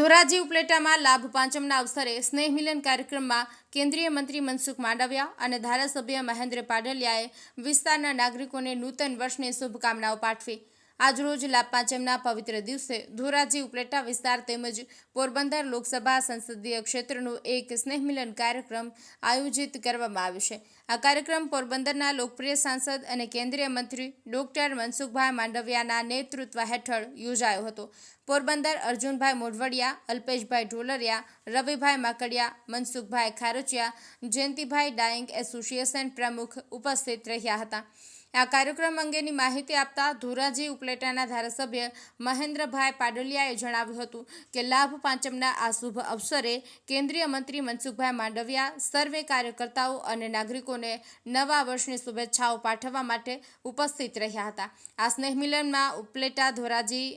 ધોરાજી ઉપલેટામાં લાભ પાંચમના અવસરે સ્નેહ મિલન કાર્યક્રમમાં કેન્દ્રીય મંત્રી મનસુખ માંડવિયા અને ધારાસભ્ય મહેન્દ્ર પાડલિયાએ વિસ્તારના નાગરિકોને નૂતન વર્ષની શુભકામનાઓ પાઠવી. આજરોજ લાભ પાંચમના પવિત્ર દિવસે ધોરાજી ઉપલેટા વિસ્તાર તેમજ પોરબંદર લોકસભા સંસદીય ક્ષેત્રનું એક સ્નેહમિલન કાર્યક્રમ આયોજિત કરવામાં આવ્યો છે. આ કાર્યક્રમ પોરબંદરના લોકપ્રિય સાંસદ અને કેન્દ્રીય મંત્રી ડોક્ટર મનસુખભાઈ માંડવિયાના નેતૃત્વ હેઠળ યોજાયો હતો. પોરબંદર અર્જુનભાઈ મોઢવડિયા, અલ્પેશભાઈ ઢોલરિયા, રવિભાઈ માકડિયા, મનસુખભાઈ ખારચિયા, જયંતિભાઈ ડાઈંગ એસોસિએશન પ્રમુખ ઉપસ્થિત રહ્યા હતા. આ કાર્યક્રમ અંગેની માહિતી આપતા ધોરાજી ઉપલેટાના ધારાસભ્ય મહેન્દ્રભાઈ પાડલિયાએ જણાવ્યું હતું કે લાભ પાંચમના આ શુભ અવસરે કેન્દ્રીય મંત્રી મનસુખભાઈ માંડવિયા, સર્વે કાર્યકર્તાઓ અને નાગરિકોને નવા વર્ષની શુભેચ્છાઓ પાઠવવા માટે ઉપસ્થિત રહ્યા હતા. આ સ્નેહ મિલનમાં ઉપલેટા, ધોરાજી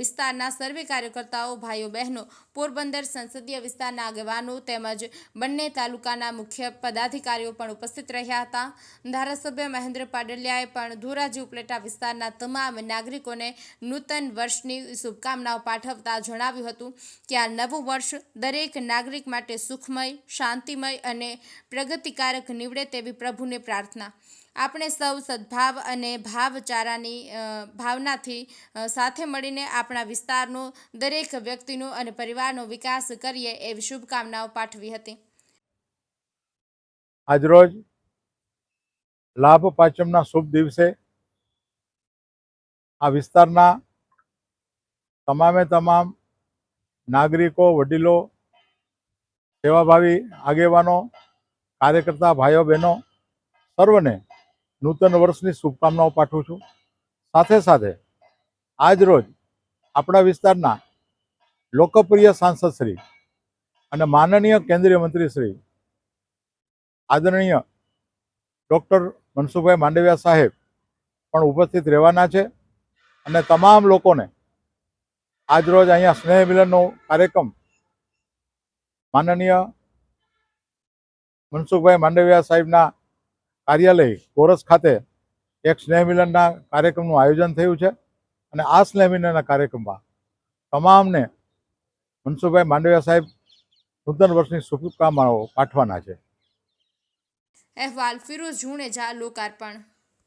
વિસ્તારના સર્વે કાર્યકર્તાઓ, ભાઈઓ, બહેનો, પોરબંદર સંસદીય વિસ્તારના આગેવાનો તેમજ બંને તાલુકાના મુખ્ય પદાધિકારીઓ પણ ઉપસ્થિત રહ્યા હતા. ધારાસભ્ય મહેન્દ્ર પાડલિયાએ પણ ધોરાજી ઉપલેટા વિસ્તારના તમામ નાગરિકોને નૂતન વર્ષની શુભકામનાઓ પાઠવતા જણાવ્યું હતું કે આ નવું વર્ષ દરેક નાગરિક માટે સુખમય, શાંતિમય અને પ્રગતિકારક નીવડે તેવી પ્રભુને પ્રાર્થના. આપણે સૌ સદભાવ અને ભાવચારાની ભાવનાથી સાથે મળીને આપણા વિસ્તારનો દરેક વ્યક્તિનો અને પરિવારનો વિકાસ કરીએ એવી શુભકામનાઓ પાઠવી હતી. આજરોજ લાભ પાંચમના શુભ દિવસે આ વિસ્તારના તમામે તમામ નાગરિકો, વડીલો, સેવાભાવી આગેવાનો, કાર્યકર્તા, ભાઈઓ, બહેનો, સર્વને નૂતન વર્ષની શુભકામનાઓ પાઠવું છું. સાથે સાથે આજ રોજ આપણા વિસ્તારના લોકપ્રિય સાંસદ શ્રી અને માનનીય કેન્દ્રીય મંત્રી શ્રી, આદરણીય ડૉક્ટર મનસુખભાઈ માંડવિયા સાહેબ પણ ઉપસ્થિત રહેવાના છે અને તમામ લોકોને આજરોજ અહીંયા સ્નેહ મિલનનો કાર્યક્રમ માનનીય મનસુખભાઈ માંડવિયા સાહેબના કાર્યાલય કોરસ ખાતે એક સ્નેહ મિલનના કાર્યક્રમનું આયોજન થયું છે અને આ સ્નેહ મિલનના કાર્યક્રમમાં તમામને મનસુખભાઈ માંડવિયા સાહેબ નૂતન વર્ષની શુભકામનાઓ પાઠવાના છે. અહેવાલ ફિરોઝ ઝુણેજા લોકાર્પણ